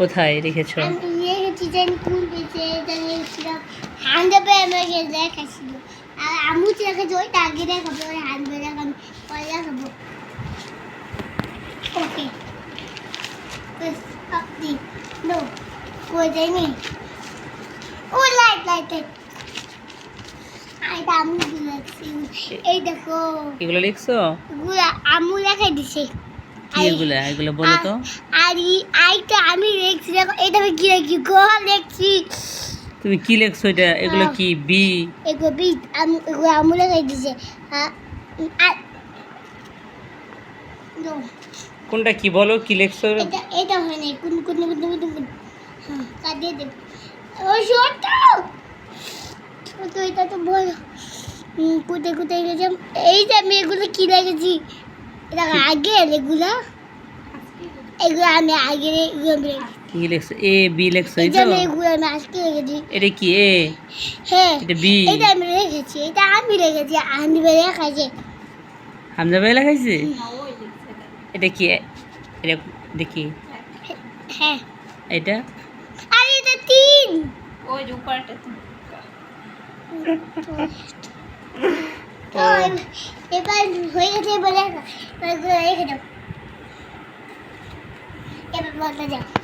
কোথায় রেখেছো? এগুলো লিখছো? আমু রেখে দিছে। কি এগুলো এগুলো বলো তো। আর- আইটা আমি দেখো এটা আমি কি গোয়া তুমি কি লিখছো এটা? এগুলো কি বি? এগুলো বীজ আম এগুলো আমু দিছে। কোনটা কি বলো? কি লিখছো? এটা এটা হয় না কোন কোন কোন কোন হ্যাঁ কাটিয়ে দেব। ও ছোট এটা তো বড় হুম, কোথায় কোথায় গেছিলাম এই যে আমি এগুলো কি লেগেছি এটা আগে এগুলো এগুলো আমি আগে। কি লিখছো? এ বি লিখছো এই এই তো এগুলো আমি আজকে রেখেছি এটা কি? এ? হ্যাঁ এটা বি এটা আমি রেখেছি এটা আমি রেখেছি আমি রেখেছি হামজা ভাই লেখাইছে? এটা কি? এটা দেখি হ্যাঁ এটা? আর এটা তিন। ওই যে উপরটা তো তো এবার হয়ে গেছে রেখে এবার যাও